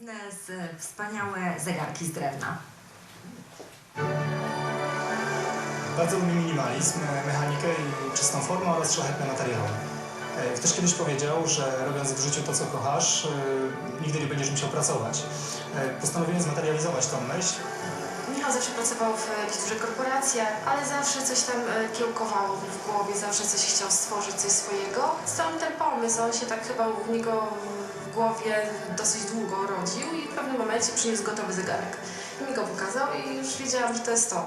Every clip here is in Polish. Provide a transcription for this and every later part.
biznes, e, wspaniałe zegarki z drewna. Bardzo lubię minimalizm, e, mechanikę i czystą formę oraz szlachetne materiały. E, Ktoś kiedyś powiedział, że robiąc w życiu to, co kochasz, nigdy nie będziesz musiał pracować. Postanowiłem zmaterializować tą myśl. Michał zawsze pracował w jakichś dużych korporacjach, ale zawsze coś tam kiełkowało w głowie, zawsze coś chciał stworzyć, coś swojego. Stąd ten pomysł, on się tak chyba w niego głowie dosyć długo rodził i w pewnym momencie przyniósł gotowy zegarek. I mi go pokazał i już wiedziałam, że to jest to.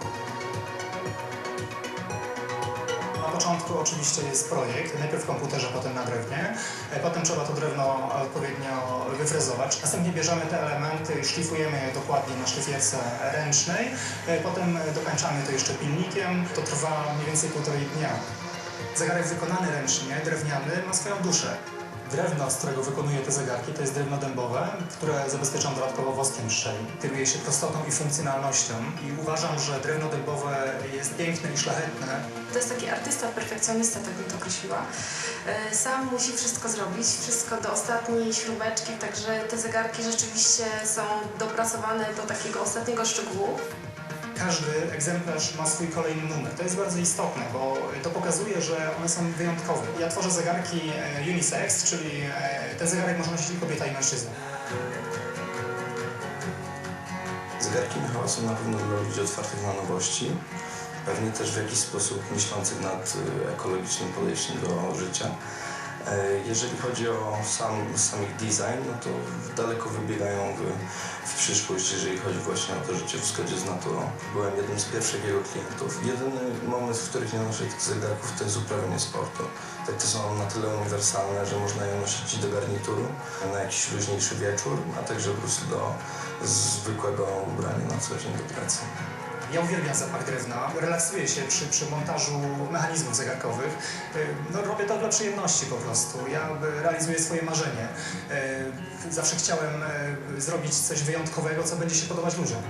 Na początku oczywiście jest projekt, najpierw w komputerze, potem na drewnie. E, Potem trzeba to drewno odpowiednio wyfrezować. Następnie bierzemy te elementy i szlifujemy je dokładnie na szlifierce ręcznej. E, Potem dokańczamy to jeszcze pilnikiem. To trwa mniej więcej półtorej dnia. Zegarek wykonany ręcznie, drewniany, ma swoją duszę. Drewno, z którego wykonuję te zegarki, to jest drewno dębowe, które zabezpieczam dodatkowo woskiem szczeli. Kieruję się prostotą i funkcjonalnością i uważam, że drewno dębowe jest piękne i szlachetne, To jest taki artysta, perfekcjonista, tak bym to określiła. E, Sam musi wszystko zrobić, wszystko do ostatniej śrubeczki, także te zegarki rzeczywiście są dopracowane do takiego ostatniego szczegółu. Każdy egzemplarz ma swój kolejny numer. To jest bardzo istotne, bo to pokazuje, że one są wyjątkowe. Ja tworzę zegarki e, unisex, czyli e, ten zegarek może nosić kobieta i mężczyzna. Zegarki Michała są na pewno dla ludzi otwartych na nowości, pewnie też w jakiś sposób myślących nad y, ekologicznym podejściem do życia. E, Jeżeli chodzi o sam, sam ich design, no to daleko wybiegają w, w przyszłość, jeżeli chodzi właśnie o to życie w zgodzie z naturą. Byłem jednym z pierwszych jego klientów. Jedyny moment, w których nie noszę tych zegarków, to jest uprawianie sportu. Tak to są na tyle uniwersalne, że można je nosić do garnituru, na jakiś luźniejszy wieczór, a także po prostu do zwykłego ubrania na co dzień do pracy. Ja uwielbiam zapach drewna, relaksuję się przy, przy montażu mechanizmów zegarkowych. E, No, robię to dla przyjemności po prostu. Ja e, realizuję swoje marzenie. E, Zawsze chciałem zrobić coś wyjątkowego, co będzie się podobać ludziom.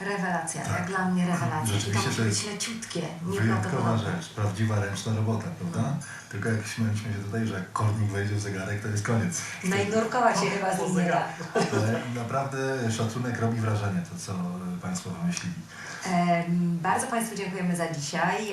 Rewelacja, Tak. jak dla mnie rewelacja. I to musi być leciutkie, Wyjątkowa rzecz, prawdziwa ręczna robota, prawda? Tylko jak śmialiśmy się tutaj, że jak kornik wejdzie w zegarek, to jest koniec. No i nurkować się chyba z nie da. Ale naprawdę szacunek robi wrażenie, to co Państwo wymyślili. Em, Bardzo Państwu dziękujemy za dzisiaj.